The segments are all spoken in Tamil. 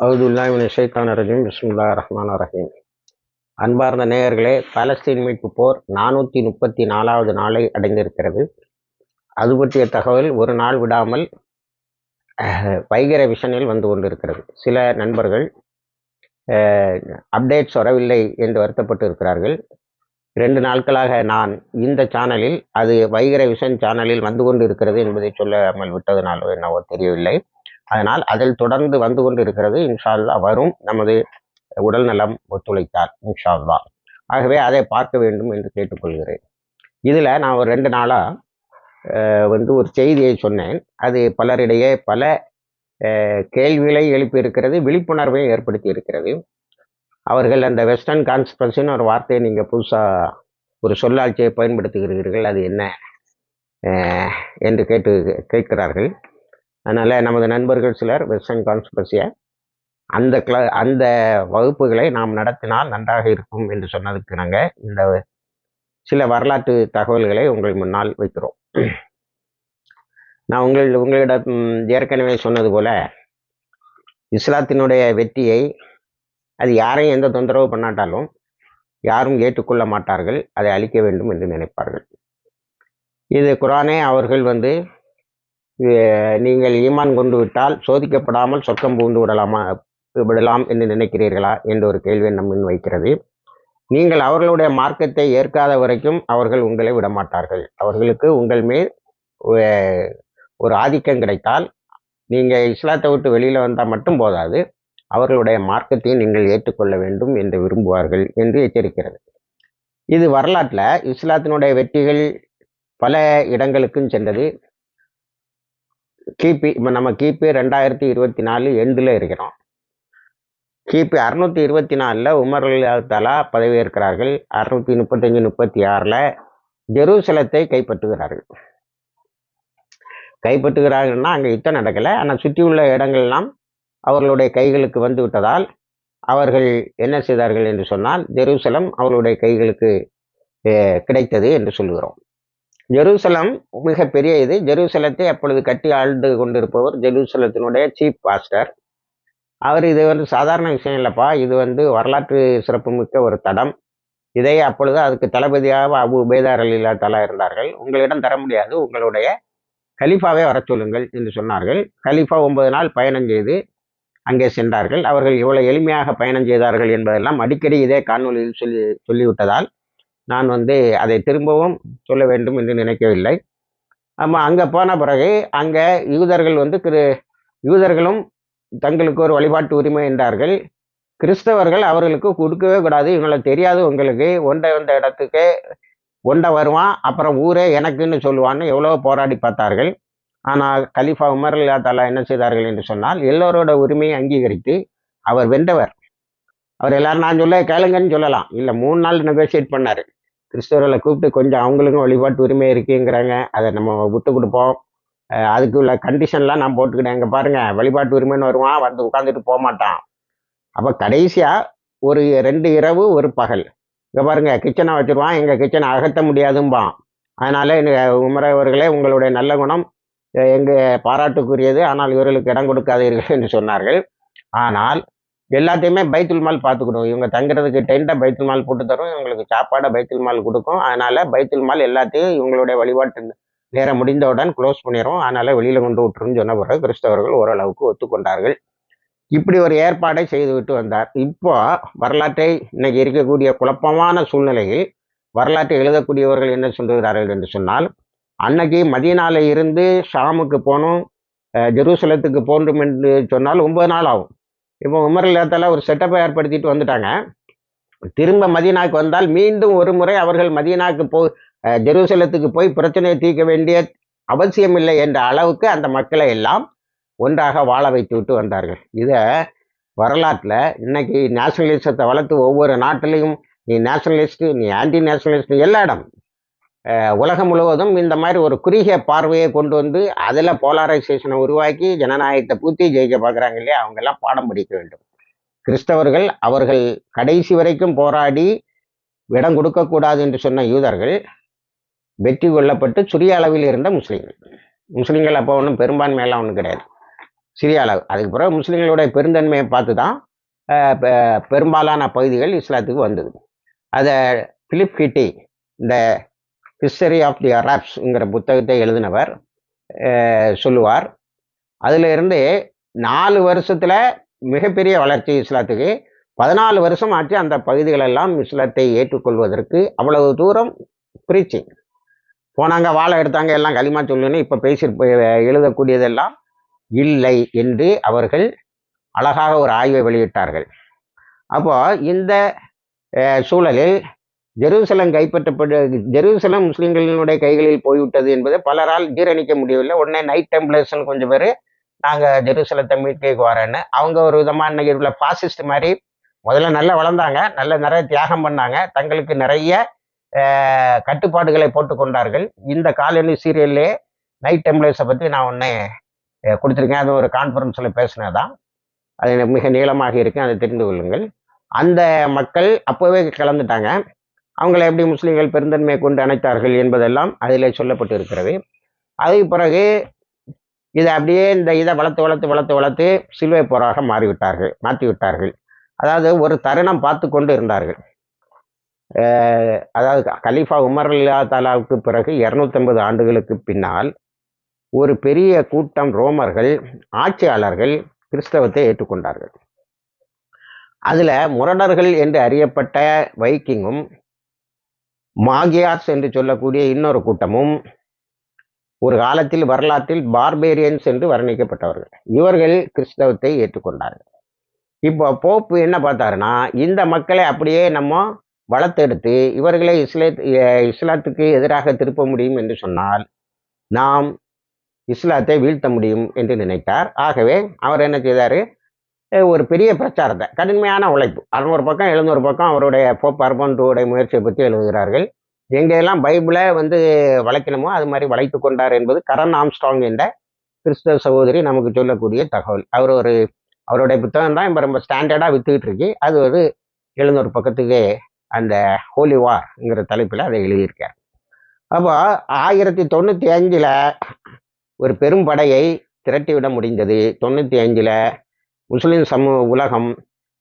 அவுதுல்லாஹிமின் ஷைத்தான் ரஜீம். பிஸ்முல்லா ரஹ்மான் ரஹீம். அன்பார்ந்த நேயர்களே பாலஸ்தீன் மீட்பு போர் நானூற்றி முப்பத்தி நாலாவது நாளை அடைந்திருக்கிறது. அது பற்றிய தகவல் ஒரு நாள் விடாமல் வைகர விஷனில் வந்து கொண்டிருக்கிறது. சில நண்பர்கள் அப்டேட்ஸ் வரவில்லை என்று வருத்தப்பட்டு இருக்கிறார்கள் ரெண்டு நாட்களாக நான் இந்த சேனலில் அது வைகர விஷன் சேனலில் வந்து கொண்டு இருக்கிறது என்பதை சொல்லாமல் விட்டதனாலோ என்னவோ தெரியவில்லை. அதனால் அதில் தொடர்ந்து வந்து கொண்டு இருக்கிறது இன்ஷால்லா வரும் நமது உடல் நலம் ஒத்துழைத்தார் இன்ஷால்லா ஆகவே அதை பார்க்க வேண்டும் என்று கேட்டுக்கொள்கிறேன். இதில் நான் ஒரு ரெண்டு நாளாக வந்து ஒரு செய்தியை சொன்னேன். அது பலரிடையே பல கேள்விகளை எழுப்பியிருக்கிறது விழிப்புணர்வையும் விழிப்புணர்வை ஏற்படுத்தி இருக்கிறது அவர்கள் அந்த வெஸ்டர்ன் கான்ஸ்பரன்சின்னு ஒரு வார்த்தையை நீங்கள் புதுசாக ஒரு சொல்லாட்சியை பயன்படுத்துகிறீர்கள் அது என்ன என்று கேட்டு கேட்கிறார்கள். அதனால் நமது நண்பர்கள் சிலர் வெஸ்டர்ன் கான்ஸ்பிரசியை அந்த கிள அந்த வகுப்புகளை நாம் நடத்தினால் நன்றாக இருக்கும் என்று சொன்னதுக்கு நாங்கள் இந்த சில வரலாற்று தகவல்களை உங்கள் முன்னால் வைக்கிறோம். நான் உங்கள் உங்களிடம் ஏற்கனவே சொன்னது போல இஸ்லாத்தினுடைய வெற்றியை அது யாரையும் எந்த தொந்தரவு பண்ணாட்டாலும் யாரும் ஏற்றுக்கொள்ள மாட்டார்கள் அதை அழிக்க வேண்டும் என்று நினைப்பார்கள். இது குரானே அவர்கள் வந்து நீங்கள் ஈமான் கொண்டு விட்டால் சோதிக்கப்படாமல் சொர்க்கம் பூந்து விடலாமா விடலாம் என்று நினைக்கிறீர்களா என்ற ஒரு கேள்வியை நம் வைக்கிறது. நீங்கள் அவர்களுடைய மார்க்கத்தை ஏற்காத வரைக்கும் அவர்கள் உங்களை விடமாட்டார்கள். அவர்களுக்கு உங்கள் மேல் ஒரு ஆதிக்கம் கிடைத்தால் நீங்கள் இஸ்லாத்தை விட்டு வெளியில் வந்தால் மட்டும் போதாது அவர்களுடைய மார்க்கத்தையும் நீங்கள் ஏற்றுக்கொள்ள வேண்டும் என்று விரும்புவார்கள் என்று எச்சரிக்கிறது. இது வரலாற்றில் இஸ்லாத்தினுடைய வெற்றிகள் பல இடங்களுக்கும் சென்றது. கிபி இப்போ நம்ம கிபி ரெண்டாயிரத்தி இருபத்தி நாலு எண்டில் இருக்கிறோம். கிபி அறுநூத்தி இருபத்தி நாலில் உமர் தலா பதவியேற்கிறார்கள். அறுநூத்தி முப்பத்தஞ்சு முப்பத்தி ஆறில் ஜெருசலத்தை கைப்பற்றுகிறார்கள். கைப்பற்றுகிறார்கள்னா அங்கே யுத்தம் நடக்கலை. ஆனால் சுற்றியுள்ள இடங்கள்லாம் அவர்களுடைய கைகளுக்கு வந்து விட்டதால் அவர்கள் என்ன செய்தார்கள் என்று சொன்னால் ஜெருசலம் அவர்களுடைய கைகளுக்கு கிடைத்தது என்று சொல்கிறோம் ஜெருசலம் மிக பெரிய இது. ஜெருசலத்தை அப்பொழுது கட்டி ஆழ்ந்து கொண்டிருப்பவர் ஜெருசலத்தினுடைய சீஃப் பாஸ்டர் அவர் இது வந்து சாதாரண விஷயம் இல்லைப்பா. இது வந்து வரலாற்று சிறப்புமிக்க ஒரு தடம். இதை அப்பொழுது அதுக்கு தளபதியாக அபு உபேதார் அலிலா தலா இருந்தார்கள். உங்களிடம் தர முடியாது. உங்களுடைய கலீஃபாவே வர சொல்லுங்கள் என்று சொன்னார்கள். கலீஃபா ஒன்பது நாள் பயணம் செய்து அங்கே சென்றார்கள். அவர்கள் எவ்வளவு எளிமையாக பயணம் செய்தார்கள் என்பதெல்லாம் அடிக்கடி இதே காணொலியில் சொல்லி சொல்லிவிட்டதால் நான் வந்து அதை திரும்பவும் சொல்ல வேண்டும் என்று நினைக்கவில்லை. ஆமாம் அங்கே போன பிறகு அங்கே யூதர்கள் வந்து கிரு யூதர்களும் தங்களுக்கு ஒரு வழிபாட்டு உரிமை என்றார்கள். கிறிஸ்தவர்கள் அவர்களுக்கு கொடுக்கவே கூடாது. இவங்களை தெரியாது உங்களுக்கு. ஒன்றை வந்த இடத்துக்கு ஒண்டை வருவான் அப்புறம் ஊரே எனக்குன்னு சொல்லுவான்னு எவ்வளோ போராடி பார்த்தார்கள். ஆனால் கலீஃபா உமர் இல்லா தாலா என்ன செய்தார்கள் என்று சொன்னால் எல்லோரோட உரிமையை அங்கீகரித்து அவர் வென்றவர். அவர் எல்லாரும் நான் சொல்ல கேளுங்கன்னு சொல்லலாம். இல்லை மூணு நாள் நெகோசியேட் பண்ணார். கிறிஸ்தவர்களை கூப்பிட்டு கொஞ்சம் அவங்களுக்கும் வழிபாட்டு உரிமை இருக்குங்கிறாங்க. அதை நம்ம விட்டு கொடுப்போம். அதுக்கு உள்ள கண்டிஷன்லாம் நான் போட்டுக்கிட்டேன் இங்கே பாருங்க வழிபாட்டு உரிமைன்னு வருவான் வந்து உட்காந்துட்டு போக மாட்டான். அப்போ கடைசியாக ஒரு ரெண்டு இரவு ஒரு பகல். இங்கே பாருங்கள் கிச்சனை வச்சுருவான். எங்கள் கிச்சனை அகற்ற முடியாதும்பான். அதனால் உமர அவர்களே உங்களுடைய நல்ல குணம் எங்கள் பாராட்டுக்குரியது. ஆனால் இவர்களுக்கு இடம் கொடுக்காதீர்கள் என்று சொன்னார்கள். ஆனால் எல்லாத்தையுமே பைத்துல் மால் பார்த்துக்கிடும் இவங்க தங்குறதுக்கு டென்ட்டை பைத்துல் மால் போட்டு தரும். இவங்களுக்கு சாப்பாடை பைத்துல் மால் கொடுக்கும். அதனால பைத்துல் மால் எல்லாத்தையும் இவங்களுடைய வழிபாட்டு நேரம் முடிந்தவுடன் க்ளோஸ் பண்ணிடும் அதனால வெளியில் கொண்டு விட்டுருன்னு சொன்ன பிறகு கிறிஸ்தவர்கள் ஓரளவுக்கு ஒத்துக்கொண்டார்கள். இப்படி ஒரு ஏற்பாடை செய்துவிட்டு வந்தார். இப்போ வரலாற்றை இன்னைக்கு இருக்கக்கூடிய குழப்பமான சூழ்நிலையில் வரலாற்றை எழுதக்கூடியவர்கள் என்ன சொல்கிறார்கள் என்று சொன்னால் அன்னைக்கு மதியனால இருந்து ஷாமுக்கு போகணும் ஜெருசலத்துக்கு போன்றும் என்று சொன்னால் ஒன்பது நாள் ஆகும். இப்போ உமர் இல்லத்தில் ஒரு செட்டப்பை ஏற்படுத்திட்டு வந்துட்டாங்க. திரும்ப மதீனாக்கு வந்தால் மீண்டும் ஒரு முறை அவர்கள் மதீனாக்கு போ ஜெருசலத்துக்கு போய் பிரச்சனையை தீர்க்க வேண்டிய அவசியமில்லை என்ற அளவுக்கு அந்த மக்களை எல்லாம் ஒன்றாக வாழ வைத்து விட்டு வந்தார்கள். இதை வரலாற்றில் இன்னைக்கு நேஷனலிசத்தை வளர்த்து ஒவ்வொரு நாட்டிலையும் நீ நேஷனலிஸ்ட்டு நீ ஆன்டி நேஷனலிஸ்ட்டு எல்லா இடம் உலகம் முழுவதும் இந்த மாதிரி ஒரு குறுகிய பார்வையை கொண்டு வந்து அதில் போலாரைசேஷனை உருவாக்கி ஜனநாயகத்தை பூத்தி ஜெயிக்க பார்க்குறாங்க இல்லையா? அவங்கெல்லாம் பாடம் படிக்க வேண்டும். கிறிஸ்தவர்கள் அவர்கள் கடைசி வரைக்கும் போராடி இடம் கொடுக்கக்கூடாது என்று சொன்ன யூதர்கள் வெற்றி கொள்ளப்பட்டு சுரிய அளவில் இருந்த முஸ்லீம்கள். முஸ்லீம்கள் அப்போ ஒன்றும் பெரும்பான்மையெல்லாம் ஒன்றும் கிடையாது. சிறிய அளவு. அதுக்கு பிறகு முஸ்லீம்களுடைய பெருந்தன்மையை பார்த்து தான் பெ- பெரும்பாலான பகுதிகள் இஸ்லாத்துக்கு வந்தது. அதை பிலிப் கிட்டி இந்த ஹிஸ்டரி ஆஃப் தி அராப்ஸ்ங்கிற புத்தகத்தை எழுதினவர் சொல்லுவார். அதில் இருந்து நாலு வருஷத்தில் மிகப்பெரிய வளர்ச்சி இஸ்லாத்துக்கு பதினாலு வருஷம் ஆச்சு அந்த பகுதிகளெல்லாம் இஸ்லாத்தை ஏற்றுக்கொள்வதற்கு. அவ்வளவு தூரம் பிரீச்சிங் போனாங்க வாழை எடுத்தாங்க எல்லாம் களிமா சொல்லுன்னு இப்போ பேசி எழுதக்கூடியதெல்லாம் இல்லை என்று அவர்கள் அழகாக ஒரு ஆய்வை வெளியிட்டார்கள். அப்போ இந்த சூழலில் ஜெருசலம் கைப்பற்றப்பட்டு ஜெருசலம் முஸ்லீம்களினுடைய கைகளில் போய்விட்டது என்பதை பலரால் ஜீரணிக்க முடியவில்லை. உடனே நைட் டெம்பிளர்ஸ்னு கொஞ்சம் பேர் நாங்கள் ஜெருசலத்தை மீட்கைக்கு வரேன்னு அவங்க ஒரு விதமாக இன்னைக்கு உள்ள பாசிஸ்ட் மாதிரி முதல்ல நல்லா வளர்ந்தாங்க. நல்ல நிறைய தியாகம் பண்ணாங்க. தங்களுக்கு நிறைய கட்டுப்பாடுகளை போட்டு கொண்டார்கள். இந்த காலனி சீரியல்லே நைட் டெம்பிளர்ஸை பற்றி நான் ஒன்று கொடுத்துருக்கேன். அது ஒரு கான்ஃபரன்ஸில் பேசினதான் அது மிக நீளமாக இருக்குது அதை தெரிந்து கொள்ளுங்கள். அந்த மக்கள் அப்போவே கலந்துட்டாங்க. அவங்களை எப்படி முஸ்லீம்கள் பெருந்தன்மையை கொண்டு அணைத்தார்கள் என்பதெல்லாம் அதில் சொல்லப்பட்டு இருக்கிறது அதுக்கு பிறகு இதை அப்படியே இந்த இதை வளர்த்து வளர்த்து வளர்த்து வளர்த்து சிலுவை போராக மாறிவிட்டார்கள் மாற்றி விட்டார்கள் அதாவது ஒரு தருணம் பார்த்து கொண்டு இருந்தார்கள். அதாவது கலீஃபா உமர் அல்லா தாலாவுக்கு பிறகு இரநூத்தம்பது ஆண்டுகளுக்கு பின்னால் ஒரு பெரிய கூட்டம் ரோமர்கள் ஆட்சியாளர்கள் கிறிஸ்தவத்தை ஏற்றுக்கொண்டார்கள். அதில் முரடர்கள் என்று அறியப்பட்ட வைக்கிங்கும் மாகியார்ஸ் என்று சொல்லக்கூடிய இன்னொரு கூட்டமும் ஒரு காலத்தில் வரலாற்றில் பார்பேரியன்ஸ் என்று வர்ணிக்கப்பட்டவர்கள். இவர்கள் கிறிஸ்தவத்தை ஏற்றுக்கொண்டார்கள். இப்போ போப்பு என்ன பார்த்தாருன்னா இந்த மக்களை அப்படியே நம்ம வளர்த்தெடுத்து இவர்களை இஸ்லே இஸ்லாத்துக்கு எதிராக திருப்ப முடியும் என்று சொன்னால் நாம் இஸ்லாத்தை வீழ்த்த முடியும் என்று நினைத்தார். ஆகவே அவர் என்ன செய்தார்? ஒரு பெரிய பிரச்சாரத்தை கடுமையான உழைப்பு. அறுநூறு பக்கம் எழுநூறு பக்கம் அவருடைய போப் அர்பன்டுடைய முயற்சியை பற்றி எழுதுகிறார்கள். எங்கெல்லாம் பைபிளை வந்து வளைக்கணுமோ அது மாதிரி வளைத்து கொண்டார் என்பது கரண் ஆம்ஸ்ட்ராங் என்ற கிறிஸ்தவ சகோதரி நமக்கு சொல்லக்கூடிய தகவல். அவர் ஒரு அவருடைய புத்தகம் தான் இப்போ ரொம்ப ஸ்டாண்டர்டாக வித்துக்கிட்டு இருக்கு. அது ஒரு எழுநூறு பக்கத்துக்கு அந்த ஹோலி வார்ங்கிற தலைப்பில் அதை எழுதியிருக்கார். அப்போ ஆயிரத்தி தொண்ணூற்றி அஞ்சில் ஒரு பெரும் படையை திரட்டிவிட முடிந்தது. தொண்ணூற்றி அஞ்சில் முஸ்லீம் சமூக உலகம்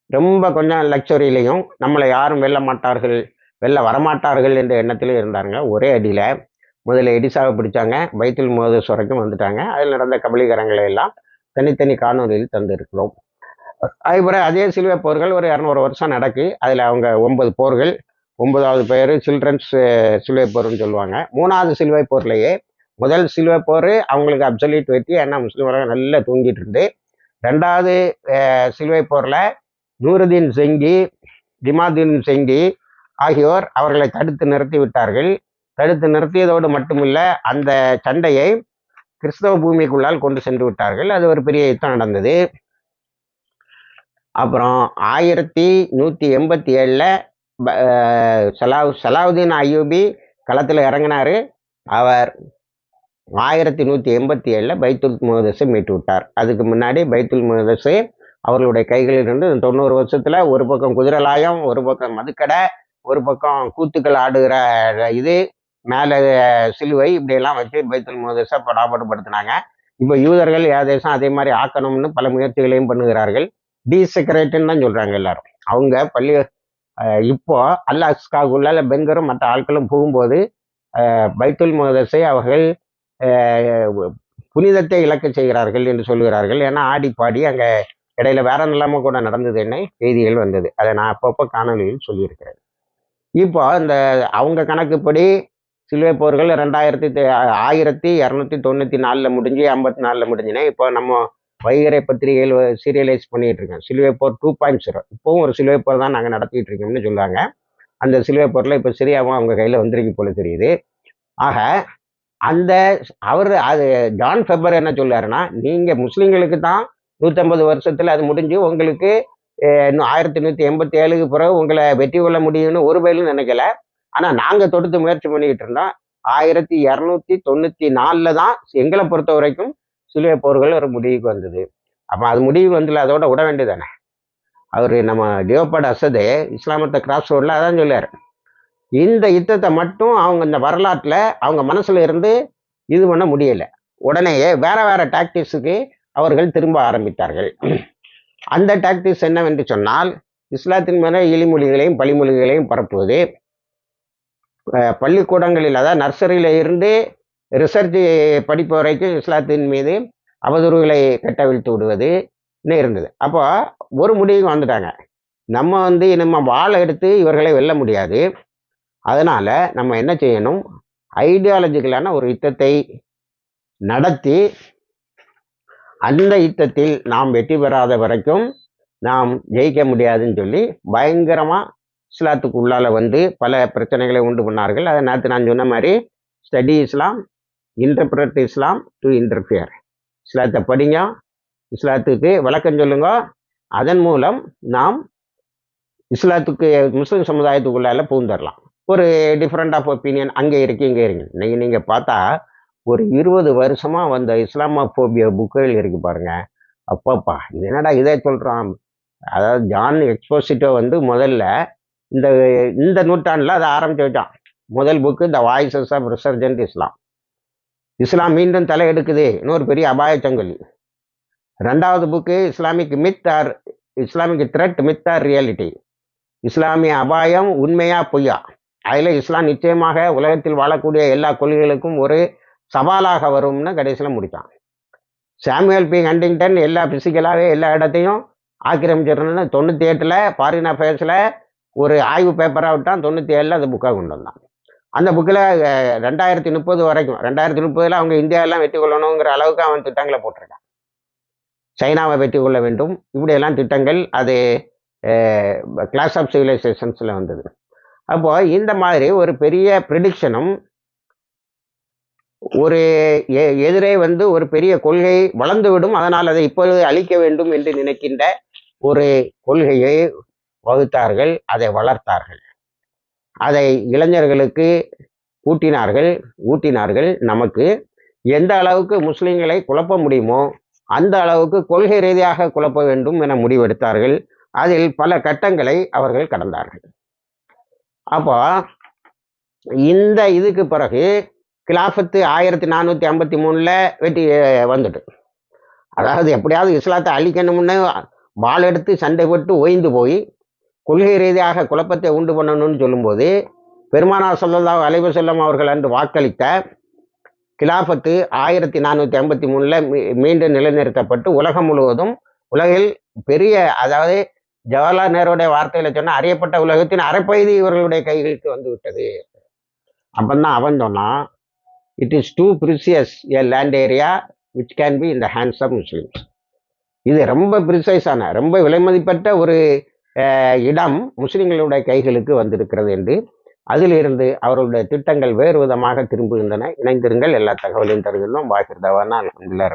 ரொம்ப கொஞ்சம் லக்ஸரியிலையும் நம்மளை யாரும் வெல்ல மாட்டார்கள் வெல்ல வரமாட்டார்கள் என்ற எண்ணத்திலும் இருந்தாங்க. ஒரே அடியில் முதல்ல எடிசாவை பிடிச்சாங்க. பைத்துல் மோதஸ் வரைக்கும் வந்துட்டாங்க. அதில் நடந்த கபலீகரங்களை எல்லாம் தனித்தனி காணொலியில் தந்திருக்கிறோம். அதுபோல் அதே சிலுவை போர்கள் ஒரு இரநூறு வருஷம் நடக்கு அதில் அவங்க ஒன்பது போர்கள் ஒன்பதாவது பேர் சில்ட்ரன்ஸ் சிலுவை போர்னு சொல்லுவாங்க. மூணாவது சிலுவை போர்லேயே முதல் சிலுவை போர் அவங்களுக்கு அப்சல்யூட் வெற்றி. ஏன்னா முஸ்லீம் உலகம் நல்லா தூங்கிட்டு இருந்து ரெண்டாவது சிலுவை போரில் நூருதீன் செங்கி ஜிமாதீன் செங்கி ஆகியோர் அவர்களை தடுத்து நிறுத்தி விட்டார்கள். தடுத்து நிறுத்தியதோடு மட்டுமில்லை அந்த சண்டையை கிறிஸ்தவ பூமிக்குள்ளால் கொண்டு சென்று விட்டார்கள். அது ஒரு பெரிய யுத்தம் நடந்தது. அப்புறம் ஆயிரத்தி நூற்றி எண்பத்தி ஏழில் சலாவ் சலாவுதீன் அய்யூபி களத்தில் இறங்கினார். அவர் ஆயிரத்தி நூற்றி எண்பத்தி ஏழில் பைத்துல் முகதஸை மீட்டு விட்டார் அதுக்கு முன்னாடி பைத்துல் முகதஸு அவர்களுடைய கைகளில் இருந்து தொண்ணூறு வருஷத்தில் ஒரு பக்கம் குதிரலாயம் ஒரு பக்கம் மதுக்கடை ஒரு பக்கம் கூத்துக்கள் ஆடுகிற இது மேலே சிலுவை இப்படியெல்லாம் வச்சு பைத்துல் முகதஸை படாபடுபடுத்தினாங்க. இப்போ யூதர்கள் ஏதேசம் அதே மாதிரி ஆக்கணும்னு பல முயற்சிகளையும் பண்ணுகிறார்கள். டீசெக்ரேட்டுன்னு தான் சொல்கிறாங்க எல்லாரும். அவங்க பள்ளி இப்போ அல்லாஸ்காகுள்ள பெங்கரும் மற்ற ஆட்களும் போகும்போது பைத்துல் முகதஸை அவர்கள் புனிதத்தை இழக்க செய்கிறார்கள் என்று சொல்கிறார்கள். ஏன்னா ஆடி பாடி அங்கே இடையில வேற நிலைமை கூட நடந்தது என்ன? செய்திகள் வந்தது. அதை நான் அப்பப்போ காணொலியில் சொல்லியிருக்கிறேன். இப்போ இந்த அவங்க கணக்குப்படி சிலுவை போர்கள் ரெண்டாயிரத்தி ஆயிரத்தி இரநூத்தி தொண்ணூற்றி நாலில் முடிஞ்சு ஐம்பத்தி நாலில் முடிஞ்சுன்னா இப்போ நம்ம வைகரை பத்திரிகையில் சீரியலைஸ் பண்ணிட்டு இருக்கோம். சிலுவை போர் டூ பாயிண்ட் ஜீரோ இப்போவும் ஒரு சிலுவை போர் தான் நாங்கள் நடத்திட்டு இருக்கோம்னு சொல்லுவாங்க அந்த சிலுவை போரில் இப்போ சிரியாவும் அவங்க கையில் வந்திருக்கு போல தெரியுது. ஆக அந்த அவர் அது ஜான் ஃபெப்பர் என்ன சொல்லாருன்னா நீங்கள் முஸ்லீம்களுக்கு தான் நூற்றம்பது வருஷத்தில் அது முடிஞ்சு உங்களுக்கு இன்னும் ஆயிரத்தி நூற்றி எண்பத்தி ஏழுக்கு பிறகு உங்களை வெற்றி கொள்ள முடியும்னு ஒரு பயிலும் நினைக்கல. ஆனால் நாங்கள் தொடுத்து முயற்சி பண்ணிக்கிட்டு இருந்தோம். ஆயிரத்தி இரநூத்தி தொண்ணூற்றி நாலில் தான் எங்களை பொறுத்த வரைக்கும் சிலுவை போர்கள் ஒரு முடிவுக்கு வந்தது. அப்போ அது முடிவுக்கு வந்தல அதோட விட வேண்டியதானே அவர் நம்ம ஜியோபாட் அசதே இஸ்லாமத்தை கிராஸ் ரோடில் அதான் சொல்லுவார் இந்த யுத்தத்தை மட்டும் அவங்க இந்த வரலாற்றில் அவங்க மனசில் இருந்து இது பண்ண முடியலை. உடனேயே வேற வேற டாக்டிக்ஸுக்கு அவர்கள் திரும்ப ஆரம்பித்தார்கள். அந்த டாக்டிக்ஸ் என்னவென்று சொன்னால் இஸ்லாத்தின் மேலே இழிமொழிகளையும் பழிமொழிகளையும் பரப்புவது பள்ளிக்கூடங்களில் அதாவது நர்சரியில் இருந்து ரிசர்ச் படிப்பு வரைக்கும் இஸ்லாத்தின் மீது அவதூறுகளை கட்டவிழ்த்து விடுவது இருந்தது. அப்போ ஒரு முடிவுக்கு வந்துட்டாங்க. நம்ம வந்து நம்ம வாழை எடுத்து இவர்களை வெல்ல முடியாது. அதனால் நம்ம என்ன செய்யணும்? ஐடியாலஜிக்கலான ஒரு யுத்தத்தை நடத்தி அந்த யுத்தத்தில் நாம் வெற்றி பெறாத வரைக்கும் நாம் ஜெயிக்க முடியாதுன்னு சொல்லி பயங்கரமாக இஸ்லாத்துக்கு உள்ளால வந்து பல பிரச்சனைகளை உண்டு பண்ணார்கள். அதை நேற்று நான் சொன்ன மாதிரி study Islam interpret Islam to interfere இஸ்லாத்தை படிங்க. இஸ்லாத்துக்கு விளக்கம் சொல்லுங்க. அதன் மூலம் நாம் இஸ்லாத்துக்கு முஸ்லீம் சமுதாயத்துக்குள்ளால பூந்தரலாம் ஒரு டிஃப்ரெண்ட் ஆஃப் ஒப்பீனியன் அங்கே இருக்கு இங்கே இருக்கு. நீங்கள் நீங்கள் பார்த்தா ஒரு இருபது வருஷமாக வந்த இஸ்லாமோபியா புக்குகள் இருக்கு பாருங்க. அப்பப்பா இது என்னடா இதே சொல்கிறான் அதாவது ஜான் எக்ஸ்போசிட்டோ வந்து முதல்ல இந்த இந்த நூற்றாண்டில் அதை ஆரம்பிச்சு வச்சான். முதல் book the voices of resurgent Islam Islam மீண்டும் தலை எடுக்குது இன்னொரு பெரிய அபாய சங்கலி. ரெண்டாவது book Islamic myth or Islamic threat myth or reality இஸ்லாமிய அபாயம் உண்மையா பொய்யா? அதில் இஸ்லாம் நிச்சயமாக உலகத்தில் வாழக்கூடிய எல்லா கொள்கைகளுக்கும் ஒரு சவாலாக வரும்னு கடைசியில் முடித்தான். Samuel B. ஹண்டிங்டன் எல்லா பிசிக்கலாகவே எல்லா இடத்தையும் ஆக்கிரமிச்சிடணும்னு தொண்ணூற்றி எட்டில் ஃபாரின் அஃபேர்ஸில் ஒரு ஆய்வு பேப்பராக விட்டான். தொண்ணூற்றி ஏழில் அந்த புக்காக கொண்டு வந்தான். அந்த புக்கில் ரெண்டாயிரத்தி முப்பது வரைக்கும் ரெண்டாயிரத்தி முப்பதில் அவங்க இந்தியாவெல்லாம் வெற்றி கொள்ளணுங்கிற அளவுக்கு அவன் திட்டங்களை போட்டிருக்கான். சைனாவை வெற்றி கொள்ள வேண்டும். இப்படியெல்லாம் திட்டங்கள் அது கிளாஸ் ஆஃப் சிவிலைசேஷன்ஸில் வந்தது. அப்போ இந்த மாதிரி ஒரு பெரிய ப்ரிடிக்ஷனும் ஒரு எ- எதிரே வந்து ஒரு பெரிய கொள்கை வளர்ந்துவிடும் அதனால் அதை இப்பொழுது அழிக்க வேண்டும் என்று நினைக்கின்ற ஒரு கொள்கையை வகுத்தார்கள் அதை வளர்த்தார்கள். அதை இளைஞர்களுக்கு ஊட்டினார்கள் ஊட்டினார்கள். நமக்கு எந்த அளவுக்கு முஸ்லிம்களை குழப்ப முடியுமோ அந்த அளவுக்கு கொள்கை ரீதியாக குழப்ப வேண்டும் என முடிவெடுத்தார்கள். அதில் பல கட்டங்களை அவர்கள் கடந்தார்கள். அப்போ இந்த இதுக்கு பிறகு கிலாஃபத்து ஆயிரத்தி நானூற்றி ஐம்பத்தி மூணில் வெட்டி வந்துட்டு. அதாவது எப்படியாவது இஸ்லாத்தை அழிக்கணும்னு வாள் எடுத்து சண்டை போட்டு ஓய்ந்து போய் கொள்கை ரீதியாக குழப்பத்தை உண்டு பண்ணணும்னு சொல்லும்போது பெருமானார் சொல்லல்லா அலைவ செல்லம் அவர்கள் அன்று வாக்களித்த கிலாஃபத்து ஆயிரத்தி நானூற்றி ஐம்பத்தி மூணில் மீண்டும் நிலைநிறுத்தப்பட்டு உலகம் முழுவதும் உலகில் பெரிய அதாவது ஜவஹர்லால் நேருடைய வார்த்தையில சொன்ன அறியப்பட்ட உலகத்தின் அரைப்பகுதி இவர்களுடைய கைகளுக்கு வந்து விட்டது. அப்பந்தான் அவன் சொன்னான் it is too precious a land area which can be in the hands of Muslims இது ரொம்ப ப்ரிசைஸான ரொம்ப விலைமதிப்பற்ற ஒரு இடம் முஸ்லிம்களுடைய கைகளுக்கு வந்திருக்கிறது என்று அதிலிருந்து அவர்களுடைய திட்டங்கள் வேறு விதமாக திரும்புகின்றன. இணைந்திருங்கள் எல்லா தகவலையும் தருகின்றோம். வாகிர்தவானா தவானா அல்ஹம்துலில்லாஹி